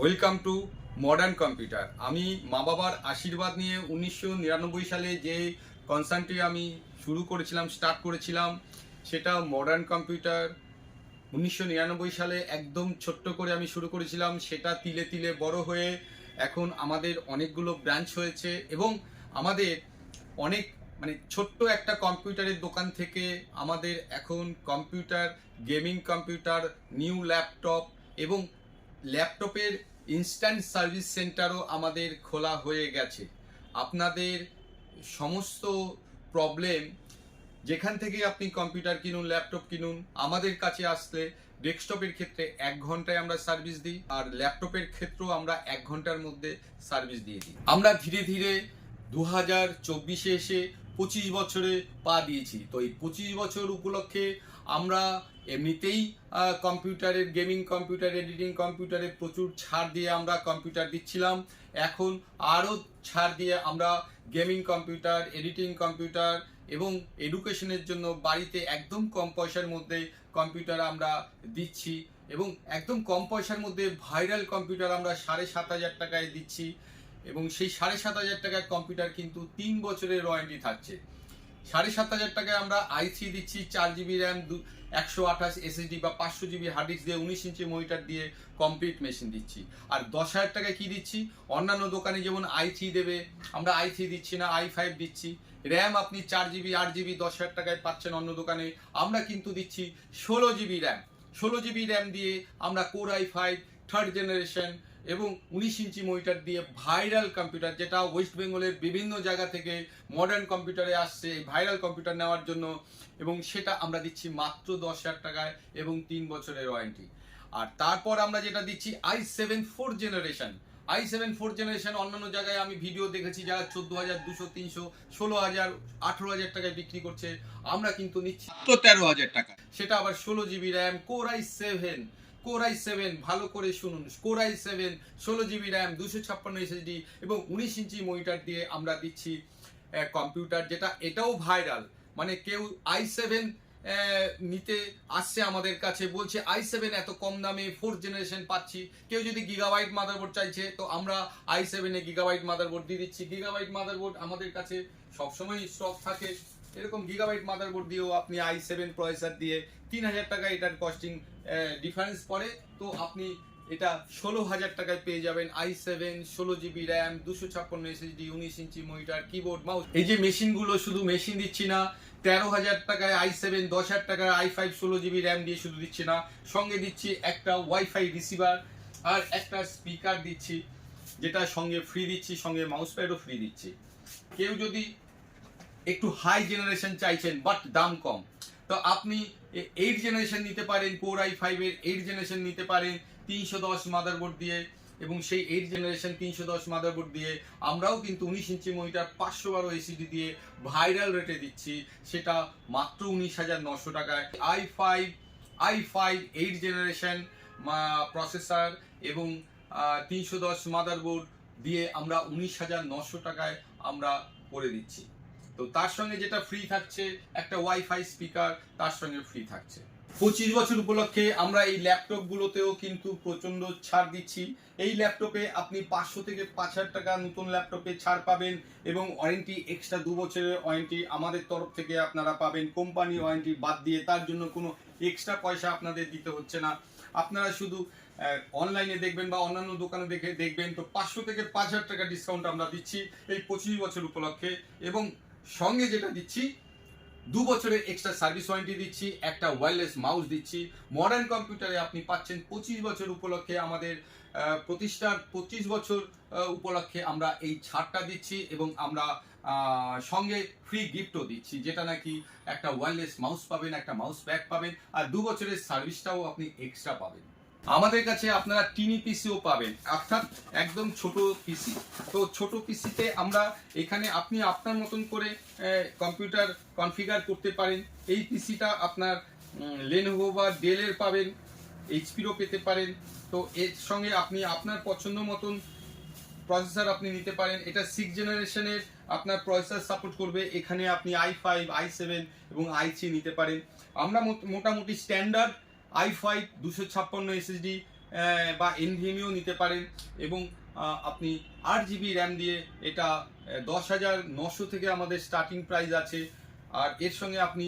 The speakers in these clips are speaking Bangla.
Welcome to modern computer. আমি মা বাবার আশীর্বাদ নিয়ে উনিশশো নিরানব্বই সালে যে কনসার্নটি আমি শুরু করেছিলাম, স্টার্ট করেছিলাম, সেটা মডার্ন কম্পিউটার। উনিশশো নিরানব্বই সালে একদম ছোট্ট করে আমি শুরু করেছিলাম, সেটা তিলে তিলে বড় হয়ে এখন আমাদের অনেকগুলো ব্রাঞ্চ হয়েছে এবং আমাদের অনেক মানে ছোট্ট একটা কম্পিউটারের দোকান থেকে আমাদের এখন computer, gaming computer, new laptop এবং ল্যাপটপের ইনস্ট্যান্ট সার্ভিস সেন্টারও আমাদের খোলা হয়ে গেছে। আপনাদের সমস্ত প্রবলেম যেখান থেকে আপনি কম্পিউটার কিনুন ল্যাপটপ কিনুন, আমাদের কাছে আসলে ডেস্কটপের ক্ষেত্রে এক ঘন্টায় আমরা সার্ভিস দিই আর ল্যাপটপের ক্ষেত্রেও আমরা এক ঘণ্টার মধ্যে সার্ভিস দিয়ে দিই। আমরা ধীরে ধীরে দু হাজার চব্বিশে এসে পঁচিশ বছরে পা দিয়েছি। তো এই পঁচিশ বছর উপলক্ষে আমরা এমনিতেই কম্পিউটারের, গেমিং কম্পিউটার, এডিটিং কম্পিউটারে প্রচুর ছাড় দিয়ে আমরা কম্পিউটার দিচ্ছিলাম। এখন আরও ছাড় দিয়ে আমরা গেমিং কম্পিউটার, এডিটিং কম্পিউটার এবং এডুকেশনের জন্য বাড়িতে একদম কম পয়সার মধ্যে কম্পিউটার আমরা দিচ্ছি এবং একদম কম পয়সার মধ্যে ভাইরাল কম্পিউটার আমরা সাড়ে সাত হাজার টাকায় দিচ্ছি এবং সেই সাড়ে সাত হাজার টাকার কম্পিউটার কিন্তু তিন বছরের ওয়ারেন্টি থাকছে। সাড়ে সাত হাজার টাকায় আমরা আই থ্রি দিচ্ছি, চার জিবি র্যাম দু, একশো আঠাশ এসএসডি বা পাঁচশো জিবি হার্ড দিয়ে উনিশ ইঞ্চি মনিটর দিয়ে কমপ্লিট মেশিন দিচ্ছি। আর দশ হাজার টাকায় কি দিচ্ছি? অন্যান্য দোকানে যেমন আই থ্রি দেবে, আমরা আই থ্রি দিচ্ছি না আই ফাইভ দিচ্ছি। র্যাম আপনি চার জিবি আট জিবি দশ হাজার টাকায় পাচ্ছেন অন্য দোকানে। আমরা কিন্তু দিচ্ছি ষোলো জিবি র্যাম ষোলো জিবি র্যাম দিয়ে আমরা core i five third generation এবং উনিশ ইঞ্চি মনিটার দিয়ে ভাইরাল কম্পিউটার, যেটা ওয়েস্ট বেঙ্গলের বিভিন্ন জায়গা থেকে মডার্ন কম্পিউটারে আসছে ভাইরাল কম্পিউটার নেওয়ার জন্য। এবং সেটা আমরা দিচ্ছি মাত্র দশ হাজার টাকায় এবং তিন বছরের ওয়ারেন্টি আর তারপর আমরা যেটা দিচ্ছি I seven four generation I seven four generation অন্যান্য জায়গায় আমি ভিডিও দেখেছি, যারা চোদ্দ হাজার, দুশো, তিনশো, ষোলো হাজার, আঠেরো হাজার টাকায় বিক্রি করছে, আমরা কিন্তু নিচ্ছি তো তেরো হাজার টাকা। সেটা আবার ষোলো GB RAM core I seven core I seven ভালো করে শুনুন। কোর আই সেভেন ষোলো জিবি র্যাম দুশো ছাপ্পান্ন এসএসডি এবং উনিশ ইঞ্চি মনিটার দিয়ে আমরা দিচ্ছি কম্পিউটার যেটা এটাও ভাইরাল মানে কেউ আই সেভেন নিতে আসছে আমাদের কাছে, বলছে আই সেভেন এত কম দামে ফোর্থ জেনারেশন পাচ্ছি। কেউ যদি গিগাবাইট মাদারবোর্ড চাইছে, তো আমরা আই সেভেনে গিগাবাইট মাদারবোর্ড দিয়ে দিচ্ছি। গিগাবাইট মাদারবোর্ড আমাদের কাছে সবসময় স্টক থাকে। এরকম গিগাবাইট মাদারবোর্ড দিয়েও আপনি আই সেভেন প্রসেসর দিয়ে তিন হাজার টাকা এটার কস্টিং ডিফারেন্স পড়ে। তো আপনি এটা ষোলো হাজার টাকায় পেয়ে যাবেন আই সেভেন ষোলো জিবি র্যাম দুশো ছাপ্পান্ন এসএসডি উনিশ ইঞ্চি মনিটার কিবোর্ড মাউস এই যে মেশিনগুলো শুধু মেশিন দিচ্ছি না তেরো হাজার টাকায় আই সেভেন দশ হাজার টাকায় আই ফাইভ ষোলো জিবি র্যাম দিয়ে শুধু দিচ্ছি না, সঙ্গে দিচ্ছি একটা ওয়াইফাই রিসিভার আর একটা স্পিকার দিচ্ছি, যেটা সঙ্গে ফ্রি দিচ্ছি, সঙ্গে মাউস প্যাডও ফ্রি দিচ্ছি। কেউ যদি একটু হাই জেনারেশন চাইছেন বাট দাম কম। তো আপনি এইট জেনারেশন নিতে পারেন কোর আই ফাইভের এইট জেনারেশন নিতে পারেন, তিনশো দশ মাদারবোর্ড দিয়ে, এবং সেই এইট জেনারেশন তিনশো দশ মাদারবোর্ড দিয়ে, আমরাও কিন্তু উনিশ ইঞ্চি মনিটার পাঁচশো বারো এসিডি দিয়ে ভাইরাল রেটে দিচ্ছি। সেটা মাত্র উনিশ হাজার নশো টাকায়। I five I five eight generation processor এবং তিনশো দশ মাদারবোর্ড দিয়ে আমরা উনিশ হাজার নশো টাকায় আমরা করে দিচ্ছি। তো তার সঙ্গে যেটা ফ্রি থাকছে, একটা ওয়াইফাই স্পিকার তার সঙ্গে ফ্রি থাকছে। পঁচিশ বছর উপলক্ষে আমরা এই ল্যাপটপ গুলোতেও কিন্তু প্রচণ্ড ছাড় দিচ্ছি। এই ল্যাপটপে আপনি পাঁচশো থেকে পাঁচ হাজার টাকা নতুন ল্যাপটপে ছাড় পাবেন এবং ওয়ারেন্টি এক্সট্রা দু বছরের ওয়ারেন্টি আমাদের তরফ থেকে আপনারা পাবেন। কোম্পানি ওয়ারেন্টি বাদ দিয়ে তার জন্য কোনো এক্সট্রা পয়সা আপনাদের দিতে হচ্ছে না। আপনারা শুধু অনলাইনে দেখবেন বা অন্যান্য দোকানে দেখে দেখবেন তো পাঁচশো থেকে পাঁচ হাজার টাকা ডিসকাউন্ট আমরা দিচ্ছি এই পঁচিশ বছর উপলক্ষে এবং সঙ্গে যেটা দিচ্ছি, দু বছরের এক্সট্রা সার্ভিস ওয়ারেন্টি দিচ্ছি, একটা ওয়্যারলেস মাউস দিচ্ছি। মডার্ন কম্পিউটারে আপনি পাচ্ছেন পঁচিশ বছর উপলক্ষে আমাদের প্রতিষ্ঠার পঁচিশ বছর উপলক্ষে আমরা এই ছাড়টা দিচ্ছি এবং আমরা সঙ্গে ফ্রি গিফটও দিচ্ছি, যেটা নাকি একটা ওয়্যারলেস মাউস পাবেন, একটা মাউস ব্যাগ পাবেন, আর দু বছরের সার্ভিসটাও আপনি এক্সট্রা পাবেন। আমাদের কাছে আপনারা টিনি পিসিও পাবেন। অর্থাৎ একদম ছোট পিসি তো ছোট পিসিতে আমরা এখানে আপনি আপনার মতন করে কম্পিউটার কনফিগার করতে পারেন। এই পিসিটা আপনার লেনোভো বা ডেলের পাবেন এইচপিরও পেতে পারেন। তো এর সঙ্গে আপনি আপনার পছন্দ মতন প্রসেসর আপনি নিতে পারেন। এটা সিক্স জেনারেশনের আপনার প্রসেসর সাপোর্ট করবে। এখানে আপনি আই ফাইভ আই সেভেন এবং আই থ্রি নিতে পারেন। আমরা মোট- মোটামুটি স্ট্যান্ডার্ড আই ফাইভ দুশো ছাপ্পান্ন এসএসডি বা এনভিএমিও নিতে পারেন এবং আপনি আট জিবি র্যাম দিয়ে এটা দশ হাজার নশো থেকে আমাদের স্টার্টিং প্রাইস আছে। আর এর সঙ্গে আপনি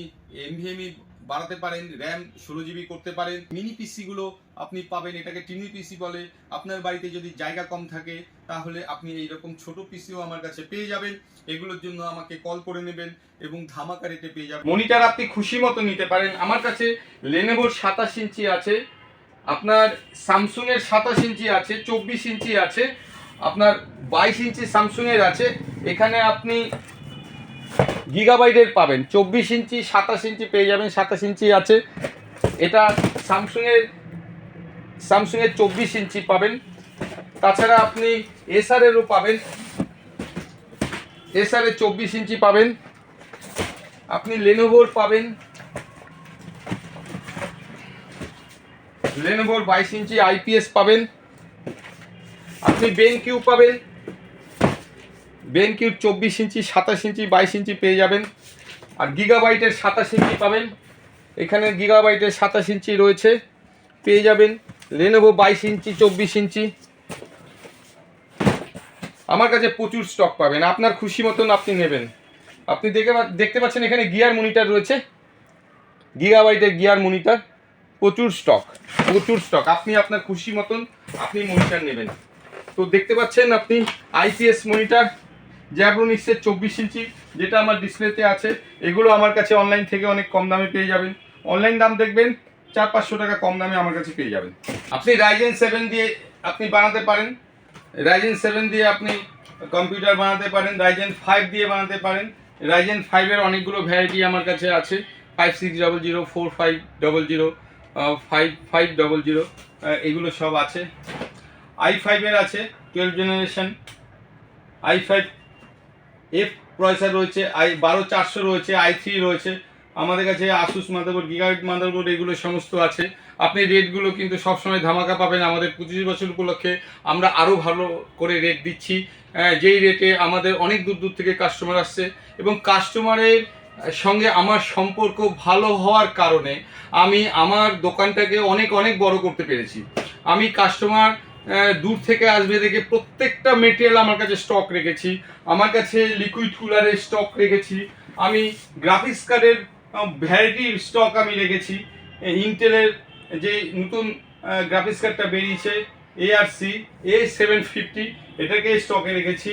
এনভিএমই বাড়াতে পারেন র্যাম ষোলো জিবি করতে পারেন। মিনি পিসিগুলো আপনি পাবেন, এটাকে টিনি পিসি বলে। আপনার বাড়িতে যদি জায়গা কম থাকে, তাহলে আপনি এইরকম ছোট পিসিও আমার কাছে পেয়ে যাবেন। এগুলোর জন্য আমাকে কল করে নেবেন এবং ধামাকা রেটে পেয়ে যাবেন। মনিটার আপনি খুশি মতো নিতে পারেন। আমার কাছে লেনেভোর সাতাশ ইঞ্চি আছে, আপনার স্যামসুং এর সাতাশ ইঞ্চি আছে, চব্বিশ ইঞ্চি আছে, আপনার বাইশ ইঞ্চি স্যামসুং এর আছে। এখানে আপনি গিগাবাইটের পাবেন। চব্বিশ ইঞ্চি, সাতাশ ইঞ্চি পেয়ে যাবেন, সাতাশ ইঞ্চি আছে। এটা স্যামসুং এর স্যামসুং এর চব্বিশ ইঞ্চি পাবেন। তাছাড়া আপনি এসআর এরও পাবেন। এসআর এর চব্বিশ ইঞ্চি পাবেন। আপনি লেনোভোর পাবেন। লেনোভোর বাইশ ইঞ্চি আইপিএস পাবেন। আপনি বেন কিউ পাবেন। বেন কিউ চব্বিশ ইঞ্চি, সাতাশ ইঞ্চি, বাইশ ইঞ্চি পেয়ে যাবেন। আর গিগাবাইটের সাতাশ ইঞ্চি পাবেন। এখানে গিগাবাইটের সাতাশ ইঞ্চি রয়েছে, পেয়ে যাবেন। লেনোভো বাইশ ইঞ্চি, চব্বিশ ইঞ্চি। আমার কাছে প্রচুর স্টক পাবেন, আপনার খুশি মতন আপনি নেবেন। আপনি দেখে দেখতে পাচ্ছেন এখানে গিয়ার মনিটার রয়েছে। গিগাবাইটের গিয়ার মনিটার, প্রচুর স্টক প্রচুর স্টক আপনি আপনার খুশি মতন আপনি মনিটার নেবেন। তো দেখতে পাচ্ছেন আপনি আইপিএস মনিটর জ্যাব্রোনিক্সের চব্বিশ ইঞ্চি, যেটা আমার ডিসপ্লেতে আছে, এগুলো আমার কাছে অনলাইন থেকে অনেক কম দামে পেয়ে যাবেন। অনলাইন দাম দেখবেন, চার পাঁচশো টাকা কম দামে আমার কাছে পেয়ে যাবেন। আপনি রাইজেন সেভেন দিয়ে আপনি বানাতে পারেন। রাইজেন সেভেন দিয়ে আপনি কম্পিউটার বানাতে পারেন রাইজেন ফাইভ দিয়ে বানাতে পারেন। রাইজেন ফাইভের অনেকগুলো ভ্যারাইটি আমার কাছে আছে। Five six double zero four five double zero five five double zero এগুলো সব আছে। আই ফাইভের আছে twelve generation I five F processor রয়েছে আই বারো চারশো রয়েছে আই থ্রি রয়েছে। আমাদের কাছে আসুস মাদারবোর্ড গিগাবিট মাদারবোর্ড এগুলো সমস্ত আছে। আপনি রেটগুলো কিন্তু সবসময় ধামাকা পাবেন আমাদের পঁচিশ বছর উপলক্ষে। আমরা আরও ভালো করে রেট দিচ্ছি। যেই রেটে আমাদের অনেক দূর দূর থেকে কাস্টমার আসছে এবং কাস্টমারের সঙ্গে আমার সম্পর্ক ভালো হওয়ার কারণে আমি আমার দোকানটাকে অনেক অনেক বড় করতে পেরেছি। আমি কাস্টমার দূর থেকে আসবে দেখে প্রত্যেকটা মেটেরিয়াল আমার কাছে স্টক রেখেছি। আমার কাছে লিকুইড কুলারের স্টক রেখেছি। আমি গ্রাফিক্স কার্ডের ভ্যারাইটি স্টক আমি রেখেছি। ইন্টেলের যে নতুন গ্রাফিক্স কার্ডটা বেরিয়েছে এআরসি এ সেভেন ফিফটি এটাকে স্টকে রেখেছি।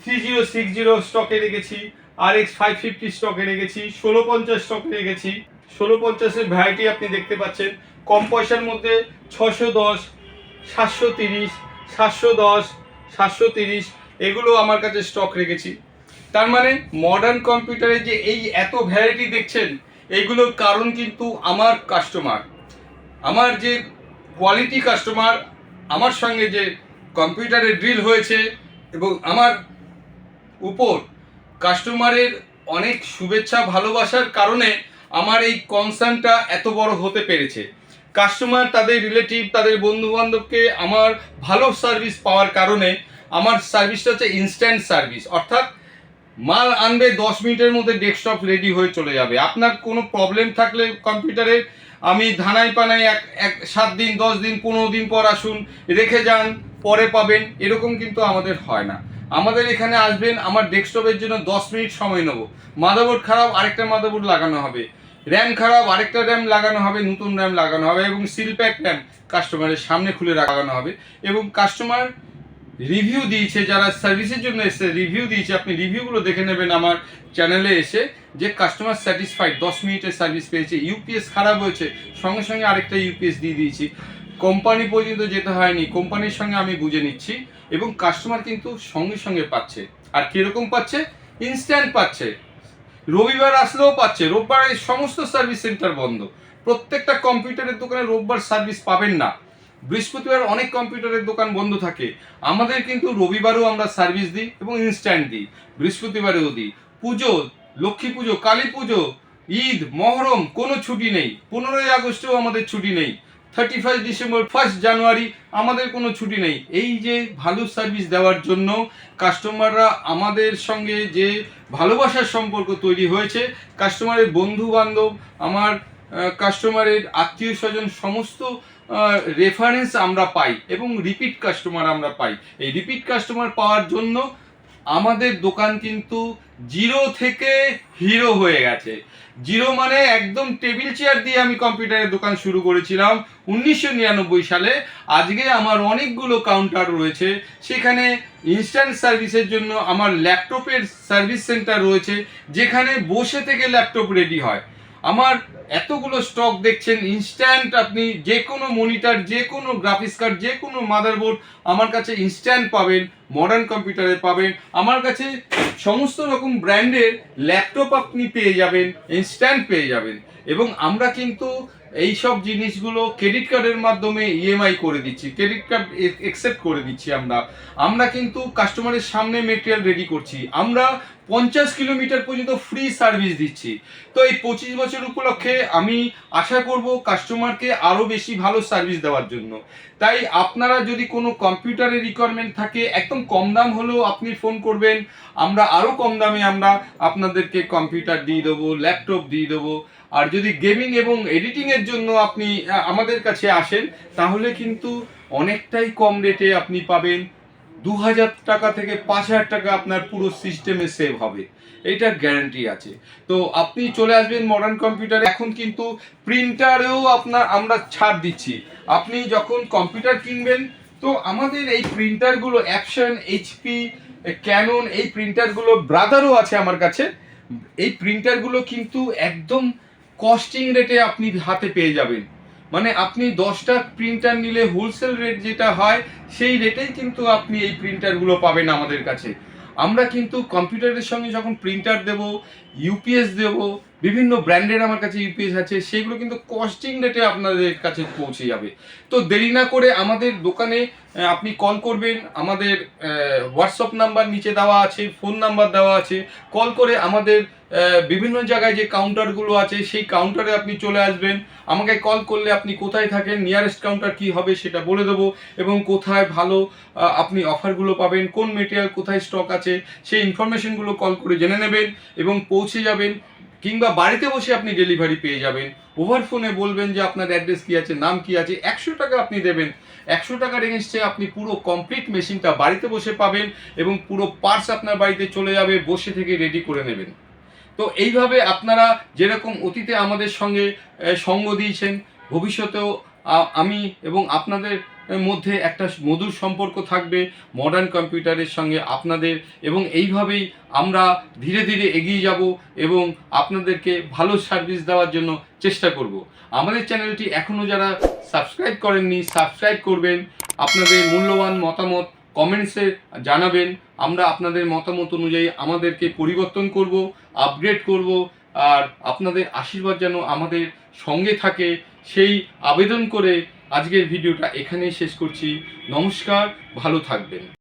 থ্রি জিরো সিক্স জিরো স্টকে রেখেছি। আর এক্স ফাইভ ফিফটি স্টকে রেখেছি। ষোলো পঞ্চাশ স্টকে রেখেছি। ষোলো পঞ্চাশের ভ্যারাইটি আপনি দেখতে পাচ্ছেন। কম পয়সার মধ্যে ছশো দশ সাতশো তিরিশ, সাতশো দশ, সাতশো তিরিশ, এগুলো আমার কাছে স্টক রেখেছি। তার মানে মডার্ন কম্পিউটারে যে এই এত ভ্যারাইটি দেখছেন এইগুলোর কারণ কিন্তু আমার কাস্টমার আমার যে কোয়ালিটি কাস্টমার আমার সঙ্গে যে কম্পিউটারে ড্রিল হয়েছে এবং আমার উপর কাস্টমারের অনেক শুভেচ্ছা, ভালোবাসার কারণে আমার এই কনসার্নটা এত বড় হতে পেরেছে। কাস্টমার তাদের রিলেটিভ তাদের বন্ধু বান্ধবকে আমার ভালো সার্ভিস পাওয়ার কারণে আমার সার্ভিসটা হচ্ছে ইনস্ট্যান্ট সার্ভিস অর্থাৎ মাল আনবে দশ মিনিটের মধ্যে ডেস্কটপ রেডি হয়ে চলে যাবে। আপনার কোনো প্রবলেম থাকলে কম্পিউটারে আমি ধানাই পানাই এক এক, সাত দিন, দশ দিন, পনেরো দিন পর আসুন, রেখে যান, পরে পাবেন। এরকম কিন্তু আমাদের হয় না। আমাদের এখানে আসবেন, আমার ডেস্কটপের জন্য দশ মিনিট সময় নেব। মাদাবোর্ড খারাপ, আরেকটা মাদাবোর্ড লাগানো হবে। র্যাম খারাপ, আরেকটা র্যাম লাগানো হবে, নতুন র্যাম লাগানো হবে এবং সিল প্যাক র্যাম কাস্টমারের সামনে খুলে লাগানো হবে এবং কাস্টমার রিভিউ দিয়েছে, যারা সার্ভিসের জন্য এসে রিভিউ দিয়েছে। আপনি রিভিউগুলো দেখে নেবেন আমার চ্যানেলে এসে, যে কাস্টমার স্যাটিসফাইড দশ মিনিটের সার্ভিস পেয়েছে। ইউপিএস খারাপ হয়েছে, সঙ্গে সঙ্গে আরেকটা ইউপিএস দিয়ে দিয়েছি। কোম্পানি পর্যন্ত যেতে হয়নি কোম্পানির সঙ্গে আমি বুঝে নিচ্ছি এবং কাস্টমার কিন্তু সঙ্গে সঙ্গে পাচ্ছে। আর কীরকম পাচ্ছে? ইনস্ট্যান্ট পাচ্ছে। রবিবার আসলেও পাচ্ছে। রোববারে সমস্ত সার্ভিস সেন্টার বন্ধ। প্রত্যেকটা কম্পিউটারের দোকানে রোববার সার্ভিস পাবেন না। বৃহস্পতিবার অনেক কম্পিউটারের দোকান বন্ধ থাকে। আমাদের কিন্তু রবিবারও আমরা সার্ভিস দিই এবং ইনস্ট্যান্ট দিই। বৃহস্পতিবারেও দিই। পুজো, লক্ষ্মী পুজো, কালী পুজো, ঈদ, মহরম কোনো ছুটি নেই। পনেরোই আগস্টেও আমাদের ছুটি নেই। Thirty first December first January আমাদের কোনো ছুটি নেই। এই যে ভালো সার্ভিস দেওয়ার জন্য কাস্টমাররা আমাদের সঙ্গে যে ভালোবাসার সম্পর্ক তৈরি হয়েছে কাস্টমারের বন্ধু বান্ধব আমার কাস্টমারের আত্মীয় স্বজন সমস্ত রেফারেন্স আমরা পাই এবং রিপিট কাস্টমার আমরা পাই। এই রিপিট কাস্টমার পাওয়ার জন্য আমাদের দোকান কিন্তু জিরো থেকে হিরো হয়ে গেছে। জিরো মানে একদম টেবিল চেয়ার দিয়ে আমি কম্পিউটারের দোকান শুরু করেছিলাম উনিশশো নিরানব্বই সালে। আজকে আমার অনেকগুলো কাউন্টার রয়েছে। সেখানে ইনস্ট্যান্ট সার্ভিসের জন্য আমার ল্যাপটপের সার্ভিস সেন্টার রয়েছে, যেখানে বসে থেকে ল্যাপটপ রেডি হয়। আমার এতগুলো স্টক দেখছেন ইনস্ট্যান্ট আপনি যে কোনো মনিটর যে কোনো গ্রাফিক্স কার্ড যে কোনো মাদারবোর্ড আমার কাছে ইনস্ট্যান্ট পাবেন মডার্ন কম্পিউটারে পাবেন। আমার কাছে সমস্ত রকম ব্র্যান্ডের ল্যাপটপ আপনি পেয়ে যাবেন ইনস্ট্যান্ট পেয়ে যাবেন। এবং আমরা কিন্তু এই সব জিনিসগুলো ক্রেডিট কার্ডের মাধ্যমে ইএমআই করে দিচ্ছি ক্রেডিট কার্ড একসেপ্ট করে দিচ্ছি আমরা। আমরা কিন্তু কাস্টমারের সামনে মেটেরিয়াল রেডি করছি। আমরা পঞ্চাশ কিলোমিটার পর্যন্ত ফ্রি সার্ভিস দিচ্ছি। তো এই পঁচিশ বছর উপলক্ষে আমি আশা করব কাস্টমারকে আরও বেশি ভালো সার্ভিস দেওয়ার জন্য। তাই আপনারা যদি কোনো কম্পিউটারের রিকোয়ারমেন্ট থাকে, একদম কম দাম হলেও আপনি ফোন করবেন। আমরা আরও কম দামে আমরা আপনাদেরকে কম্পিউটার দিয়ে দেবো ল্যাপটপ দিয়ে দেবো। আর যদি গেমিং এবং এডিটিংয়ের জন্য আপনি আমাদের কাছে আসেন, তাহলে কিন্তু অনেকটাই কম রেটে আপনি পাবেন। দু হাজার টাকা থেকে পাঁচ হাজার টাকা আপনার পুরো সিস্টেমে সেভ হবে। এইটার গ্যারান্টি আছে। তো আপনি চলে আসবেন মডার্ন কম্পিউটার এখন কিন্তু প্রিন্টারেও আপনার আমরা ছাড় দিচ্ছি। আপনি যখন কম্পিউটার কিনবেন, তো আমাদের এই প্রিন্টারগুলো অ্যাপশন এইচপি ক্যানন এই প্রিন্টারগুলো ব্রাদারও আছে আমার কাছে। এই প্রিন্টারগুলো কিন্তু একদম কস্টিং রেটে আপনি হাতে পেয়ে যাবেন। মানে আপনি দশটা প্রিন্টার নিলে হোলসেল রেট যেটা হয়, সেই রেটেই কিন্তু আপনি এই প্রিন্টারগুলো পাবেন আমাদের কাছে। আমরা কিন্তু কম্পিউটারের সঙ্গে যখন প্রিন্টার দেব ইউপিএস দেব, বিভিন্ন ব্র্যান্ডের আমার কাছে ইউপিএস আছে, সেগুলো কিন্তু কস্টিং রেটে আপনাদের কাছে পৌঁছে যাবে। তো দেরি না করে আমাদের দোকানে আপনি কল করবেন, আমাদের হোয়াটসঅ্যাপ নাম্বার নিচে দেওয়া আছে ফোন নাম্বার দেওয়া আছে। কল করে আমাদের বিভিন্ন জায়গায় যে কাউন্টারগুলো আছে, সেই কাউন্টারে আপনি চলে আসবেন। আমাকে কল করলে আপনি কোথায় থাকেন নিয়ারেস্ট কাউন্টার কি হবে সেটা বলে দেবো এবং কোথায় ভালো আপনি অফারগুলো পাবেন, কোন মেটেরিয়াল কোথায় স্টক আছে, সেই ইনফরমেশনগুলো কল করে জেনে নেবেন এবং যাবেন, কিংবা বাড়িতে বসে আপনি ডেলিভারি পেয়ে যাবেন। ওভার ফোনে বলবেন যে, আপনার অ্যাড্রেস কি আছে? নাম কি আছে? একশো টাকা আপনি দেবেন। একশো টাকার এগেনস্টে আপনি পুরো কমপ্লিট মেশিনটা বাড়িতে বসে পাবেন এবং পুরো পার্টস আপনার বাড়িতে চলে যাবে, বসে থেকে রেডি করে নেবেন। তো এইভাবে আপনারা যেরকম অতীতে আমাদের সঙ্গে সঙ্গ দিয়েছেন, ভবিষ্যতেও আমি এবং আপনাদের মধ্যে একটা মধুর সম্পর্ক থাকবে মডার্ন কম্পিউটারের সঙ্গে আপনাদের এবং এইভাবেই আমরা ধীরে ধীরে এগিয়ে যাব এবং আপনাদেরকে ভালো সার্ভিস দেওয়ার জন্য চেষ্টা করব। আমাদের চ্যানেলটি এখনও যারা সাবস্ক্রাইব করেননি সাবস্ক্রাইব করবেন। আপনাদের মূল্যবান মতামত কমেন্টসে জানাবেন। আমরা আপনাদের মতামত অনুযায়ী আমাদেরকে পরিবর্তন করব আপগ্রেড করব আর আপনাদের আশীর্বাদ যেন আমাদের সঙ্গে থাকে। সেই আবেদন করে আজকের ভিডিওটা এখানেই শেষ করছি। নমস্কার ভালো থাকবেন।